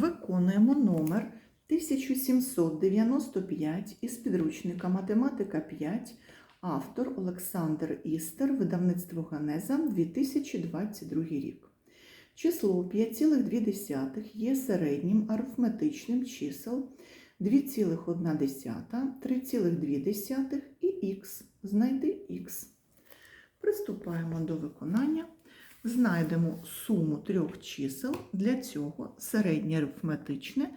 Виконуємо номер 1795 із підручника Математика 5, автор Олександр Істер, видавництво Ганеза, 2022 рік. Число 5,2 є середнім арифметичним чисел 2,1, 3,2 і х. Знайди х. Приступаємо до виконання. Знайдемо суму трьох чисел. Для цього середнє арифметичне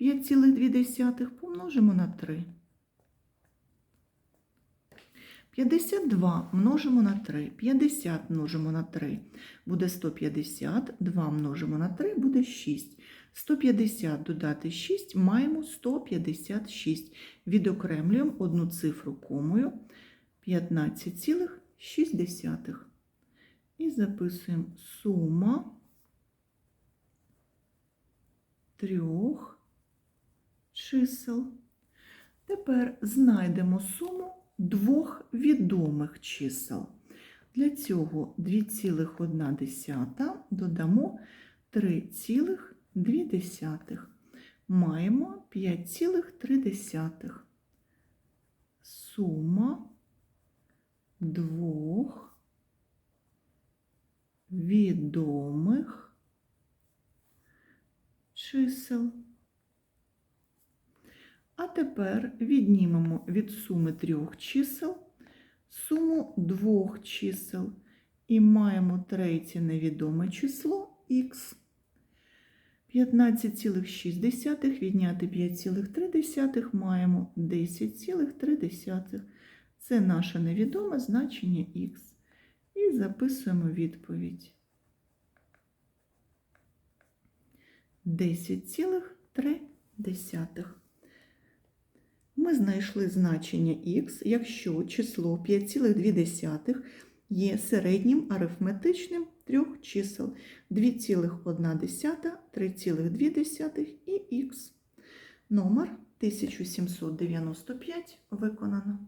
5,2 помножимо на 3. 52 множимо на 3. 50 множимо на 3 буде 150. 2 множимо на 3 буде 6. 150 додати 6 маємо 156. Відокремлюємо одну цифру комою 15,6. І записуємо сума трьох чисел. Тепер знайдемо суму двох відомих чисел. Для цього 2,1 додамо 3,2. Маємо 5,3. Сума двох відомих чисел. А тепер віднімемо від суми трьох чисел суму двох чисел і маємо третє невідоме число х. 15,6 відняти 5,3 маємо 10,3. Це наше невідоме значення х. І записуємо відповідь. 10,3. Ми знайшли значення х, якщо число 5,2 є середнім арифметичним трьох чисел 2,1, 3,2 і х. Номер 1795 виконано.